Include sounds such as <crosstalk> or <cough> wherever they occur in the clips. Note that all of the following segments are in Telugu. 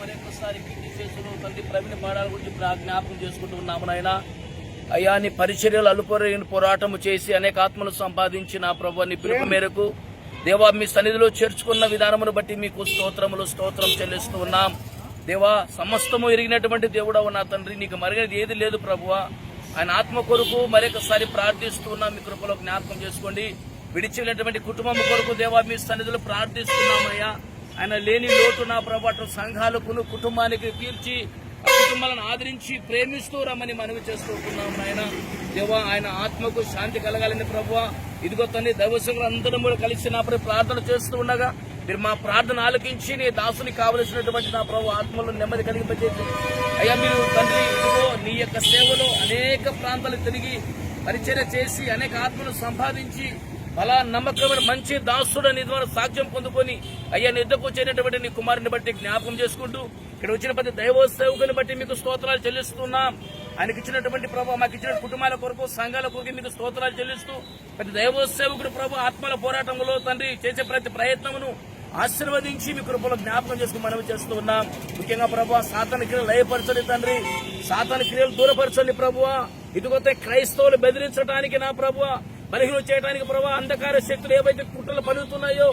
మరొకసారి <laughs> కిడ్నీ చేసులు తండ్రి ప్రవీణ పాడాల గురించి ప్రా- జ్ఞాపకం చేసుకుంటూ ఉన్నాము నాయన. అయ్యా నీ పరిచర్యలు అలుపరైన పోరాటము చేసి అనేక ఆత్మలు సంపాదించి నా ప్రభు నీ పిలుపు మేరకు దేవా మీ సన్నిధిలో చేర్చుకున్న విధానమును బట్టి మీకు స్తోత్రములు స్తోత్రం చెల్లిస్తూ ఉన్నాం. దేవా సమస్తము ఎరిగినటువంటి దేవుడవు నా తండ్రి. నీకు మరిగినది ఏది లేదు ప్రభువా. ఆయన ఆత్మ కొరకు మరొకసారి ప్రార్థిస్తున్నాం మీ కృపలో జ్ఞాపకం చేసుకోండి. విడిచినటువంటి కుటుంబం కొరకు దేవా మీ సన్నిధిలో ప్రార్థిస్తున్నామయ్యా. ఆయన లేని లోటు నా ప్రభు అటు సంఘాలకు కుటుంబానికి తీర్చి కుటుంబాలను ఆదరించి ప్రేమిస్తూ రమ్మని మనవి చేసుకుంటున్నాం ఆయన దేవ ఆయన ఆత్మకు శాంతి కలగాలని ప్రభు ఇదిగో తండ్రి దైవశంకరు అందరం కూడా కలిసి నా ప్రార్థన చేస్తూ ఉండగా మీరు మా ప్రార్థన ఆలకించి నీ దాసుని కావలసినటువంటి నా ప్రభు ఆత్మలో నెమ్మది కలిగింపజేసి అయ్యా మీరు తండ్రి ఇదిగో నీ యొక్క సేవలో అనేక ప్రాంతాలు తిరిగి పరిచయం చేసి అనేక ఆత్మలు సంపాదించి అలా నమ్మకమైన మంచి దాసుడు అని ద్వారా సాక్ష్యం పొందుకొని అయ్యా నిద్రకు వచ్చేటటువంటి నీ కుమారుని బట్టి జ్ఞాపకం చేసుకుంటూ ఇక్కడ వచ్చిన ప్రతి దైవ సేవకుని బట్టి మీకు స్తోత్రాలు చెల్లిస్తున్నాం. ఆయనకి ఇచ్చినటువంటి ప్రభావ మాకు ఇచ్చిన కుటుంబాల కొరకు సంఘాల కొరకు మీకు స్తోత్రాలు చెల్లిస్తూ ప్రతి దైవ సేవకుడు ప్రభు ఆత్మల పోరాటంలో తండ్రి చేసే ప్రతి ప్రయత్నమును ఆశీర్వదించి మీ కృపలో జ్ఞాపకం చేసుకుని మనవి చేస్తూ ఉన్నాం ముఖ్యంగా ప్రభు సాతాన క్రియలు లయపరచండి తండ్రి. సాతాన క్రియలు దూరపరచండి ప్రభువ ఇదిగోతే క్రైస్తవులు బెదిరించడానికి నా ప్రభువ బలహీన చేయడానికి ప్రభా అంధకార శక్తులు ఏవైతే కుట్రలు పలుకుతున్నాయో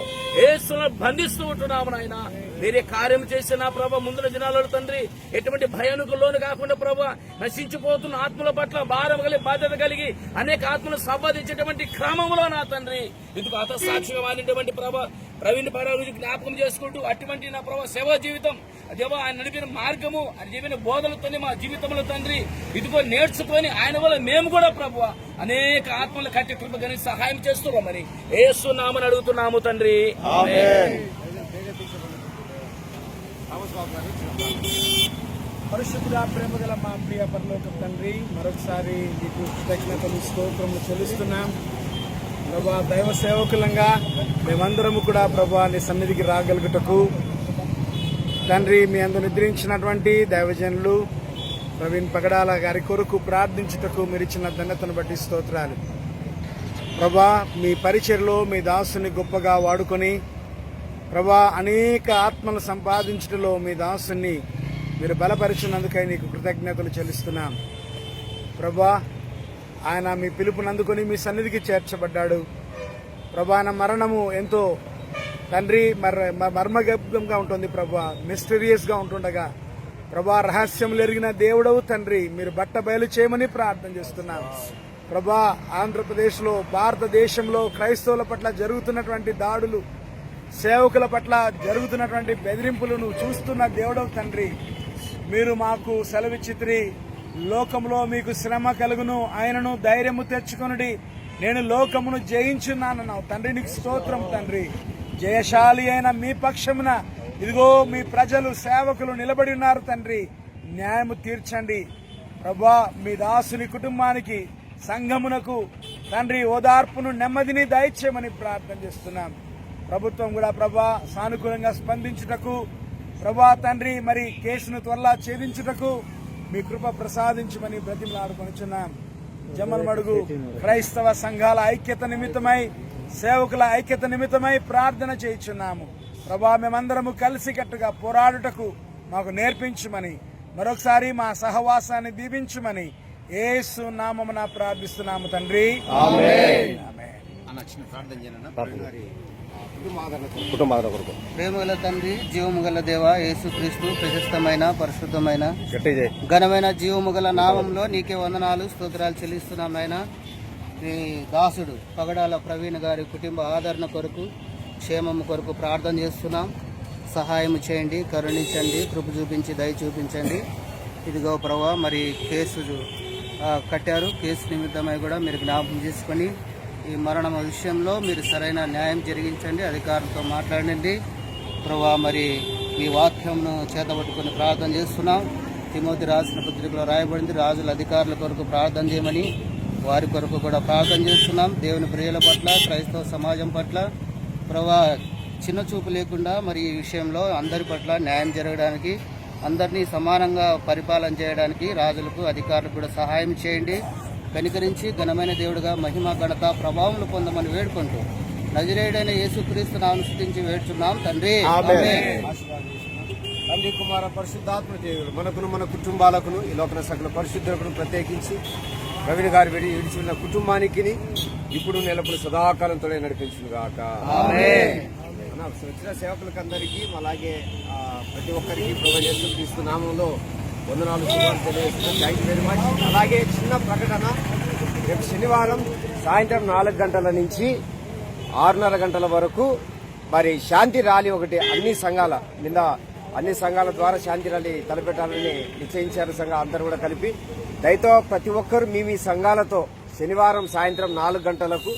ఏసులను బంధిస్తూ ఉంటున్నాము నాయన. వేరే కార్యం చేసిన నా ప్రభా ముందున దినాలలో తండ్రి ఎటువంటి భయానికి లోను కాకుండా ప్రభా నశించిపోతున్న ఆత్మల పట్ల భారం కలిగి బాధ్యత కలిగి అనేక ఆత్మలు సంపాదించేటువంటి క్రమంలో నా తండ్రి. ఇందుకు అత సాక్షిగా మారినటువంటి ప్రభా ప్రవీణ్ పరా గురించి జ్ఞాపకం చేసుకుంటూ అటువంటి నా ప్రభా సేవా జీవితం అదేవో ఆయన నడిపిన మార్గము ఆయన చెప్పిన బోధలతోనే మా జీవితంలో తండ్రి. ఇదిగో నేర్చుకొని ఆయన వల్ల మేము కూడా ప్రభు అనేక ఆత్మలు కట్టి కృప గని సహాయం చేస్తున్నాం మరి. ఏసునామని అడుగుతున్నాము తండ్రి. ఆమేన్. పరిశుద్ధ ప్రేమ గల మా ప్రియ పరలోక తండ్రి మరొకసారి నీకు కృతజ్ఞతలు స్తోత్రము చెల్లిస్తున్నాం. ప్రభా దైవ సేవకులంగా మేమందరము కూడా ప్రభా నీ సన్నిధికి రాగలుగుటకు తండ్రి మీ అందరు నిద్రించినటువంటి దైవజనులు ప్రవీణ్ పగడాల గారి కొరకు ప్రార్థించుటకు మీరు ఇచ్చిన ధన్యతను బట్టి స్తోత్రాలు. ప్రభా మీ పరిచయలో మీ దాసుని గొప్పగా వాడుకొని ప్రభా అనేక ఆత్మలు సంపాదించడంలో మీ దాసుని మీరు బలపరిచినందుకై నీకు కృతజ్ఞతలు చెల్లిస్తున్నాం. ప్రభా ఆయన మీ పిలుపునందుకొని మీ సన్నిధికి చేర్చబడ్డాడు. ప్రభా మరణము ఎంతో తండ్రి మర మ- ఉంటుంది ప్రభా. మిస్టీరియస్గా ఉంటుండగా. ప్రభా రహస్యములు ఎరిగిన దేవుడవు తండ్రి. మీరు బట్ట బయలు చేయమని ప్రార్థన చేస్తున్నాను ప్రభా ఆంధ్రప్రదేశ్లో భారతదేశంలో క్రైస్తవుల పట్ల జరుగుతున్నటువంటి దాడులు సేవకుల పట్ల జరుగుతున్నటువంటి బెదిరింపులను చూస్తున్న దేవుడవు తండ్రి. మీరు మాకు సెలవిచ్చిత్రి. లోకంలో మీకు శ్రమ కలుగును. ఆయనను ధైర్యము తెచ్చుకొనుడి. నేను లోకమును జయించున్నానన్నావు తండ్రి నీకు స్తోత్రం తండ్రి. జయశాలి అయిన మీ పక్షమున ఇదిగో మీ ప్రజలు సేవకులు నిలబడి ఉన్నారు తండ్రి. న్యాయము తీర్చండి. ప్రభా మీ దాసుని కుటుంబానికి సంఘమునకు తండ్రి ఓదార్పును నెమ్మదిని దయచేయమని ప్రార్థన చేస్తున్నాం. ప్రభుత్వం కూడా ప్రభా సానుకూలంగా స్పందించుటకు ప్రభా తండ్రి మరి కేసును త్వరలా ఛేదించుటకు మీ కృప ప్రసాదించమని బ్రతిమలాడుకొనిచున్నాం జమల్మడుగు క్రైస్తవ సంఘాల ఐక్యత నిమిత్తమై సేవకుల ఐక్యత నిమిత్తమై ప్రార్థన చేయుచున్నాము. ప్రభా మేమందరము కలిసికట్టుగా పోరాడుటకు మాకు నేర్పించమని మరొకసారి మా సహవాసాన్ని దీవించమని ఏసు నామమున ప్రార్థిస్తున్నాము తండ్రి. ఆమేన్. కుటుంబాల కొరకు. ప్రేమగల తండ్రి జీవము గల దేవ యేసుక్రీస్తు ప్రశస్తమైన పరిశుద్ధమైన ఘనమైన జీవము గల నామంలో నీకే వందనాలు స్తోత్రాలు చెల్లిస్తున్నాం నాయన. నీ దాసుడు పగడాల ప్రవీణ్ గారి కుటుంబ ఆదరణ కొరకు క్షేమము కొరకు ప్రార్థన చేస్తున్నాం. సహాయం చేయండి కరుణించండి కృప చూపించి దయ చూపించండి. ఇదిగో ప్రభా మరి కేసు కట్టారు. కేసు నిమిత్తమై కూడా మీరు జ్ఞాపకం చేసుకొని ఈ మరణం విషయంలో మీరు సరైన న్యాయం జరిగించండి అధికారులతో మాట్లాడండి. ప్రభా మరి ఈ వాక్యంను చేతబట్టుకుని ప్రార్థన చేస్తున్నాం. తిమోతి రాసిన పత్రికలో రాయబడింది రాజుల అధికారుల కొరకు ప్రార్థన చేయమని వారి కొరకు కూడా ప్రార్థన చేస్తున్నాం. దేవుని ప్రియుల పట్ల క్రైస్తవ సమాజం పట్ల. ప్రభా చిన్న చూపు లేకుండా మరి ఈ విషయంలో అందరి పట్ల న్యాయం జరగడానికి అందరినీ సమానంగా పరిపాలన చేయడానికి రాజులకు అధికారులకు కూడా సహాయం చేయండి. కనికరించి ఘనమైన దేవుడిగా మహిమ ఘనత ప్రభావం పొందమని వేడుకుంటూ నజరేయుడైన యేసుక్రీస్తును అనుసరించి వేడుచున్నాం తండ్రి. ఆమేన్. తండ్రి కుమార పరిశుద్ధాత్మ దేవుడు మనకును మన కుటుంబాలకును ఈ లోకన సకల పరిశుద్ధులకును ప్రత్యేకించి ప్రవీణ్ గారి విడి విడిచిన కుటుంబానికి ఇప్పుడు నెలప్పుడు సదాకాలంతో నడిపించును గాక. మన వచ్చిన సేవకులకు అందరికీ అలాగే ప్రతి ఒక్కరికి ప్రొవైడ్ క్రీస్తు నామంలో వందనాలు శుభాలు థ్యాంక్ యూ వెరీ మచ్ అలాగే చిన్న ప్రకటన రేపు శనివారం సాయంత్రం నాలుగు గంటల నుంచి ఆరున్నర గంటల వరకు మరి శాంతి ర్యాలీ ఒకటి అన్ని సంఘాల నిన్న అన్ని సంఘాల ద్వారా శాంతి ర్యాలీ తలపెట్టాలని నిశ్చయించారు సంఘం అందరూ కూడా కలిపి. దయతో ప్రతి ఒక్కరు మీ మీ సంఘాలతో శనివారం సాయంత్రం నాలుగు గంటలకు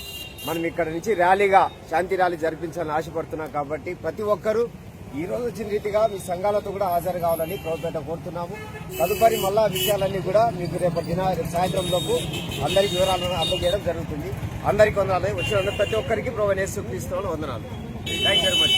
మనం ఇక్కడ నుంచి ర్యాలీగా శాంతి ర్యాలీ జరిపించాలని ఆశపడుతున్నాం కాబట్టి ప్రతి ఒక్కరూ ఈ రోజు వచ్చిన రీతిగా మీ సంఘాలతో కూడా హాజరు కావాలని ప్రభుత్వం కోరుతున్నాము. తదుపరి మళ్ళా విషయాలన్నీ కూడా మీకు రేపటి దిన రేపు సాయంత్రం లోపు అందరికి వివరాలను అందజేయడం జరుగుతుంది. అందరికి వందనాలు. వచ్చిన ప్రతి ఒక్కరికి ప్రభు నేర్చుకు క్రీస్తు వందనాలు థ్యాంక్ వెరీ మచ్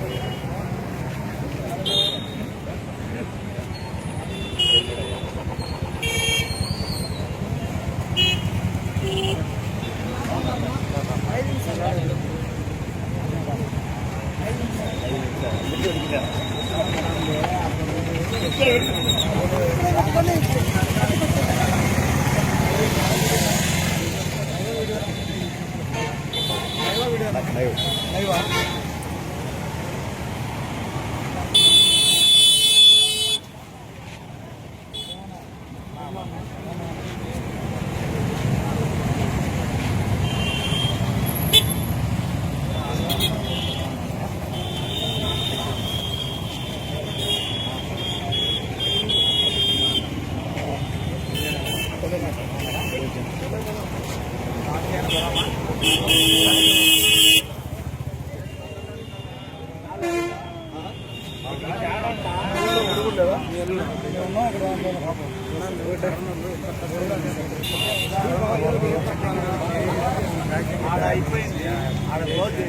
ఆడ అయిపోయింది ఆడ పోతే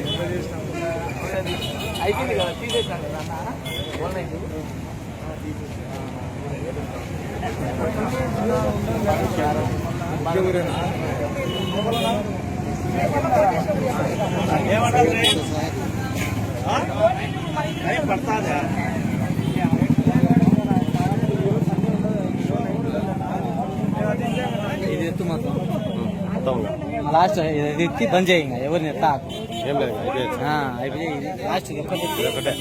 అయిపోయింది కదా తీసేసాను కదా అన్న ఏమంటారు? పడతాదా ఇది ఎత్తు మొత్తం. లాస్ట్ ఇది ఎత్తి బంద్ చేయి ఇంకా. ఎవరిని ఎత్తాకు ఏం లేదు అయిపోయింది. అయిపోయింది లాస్ట్ ఒక్కటి. ఒకటే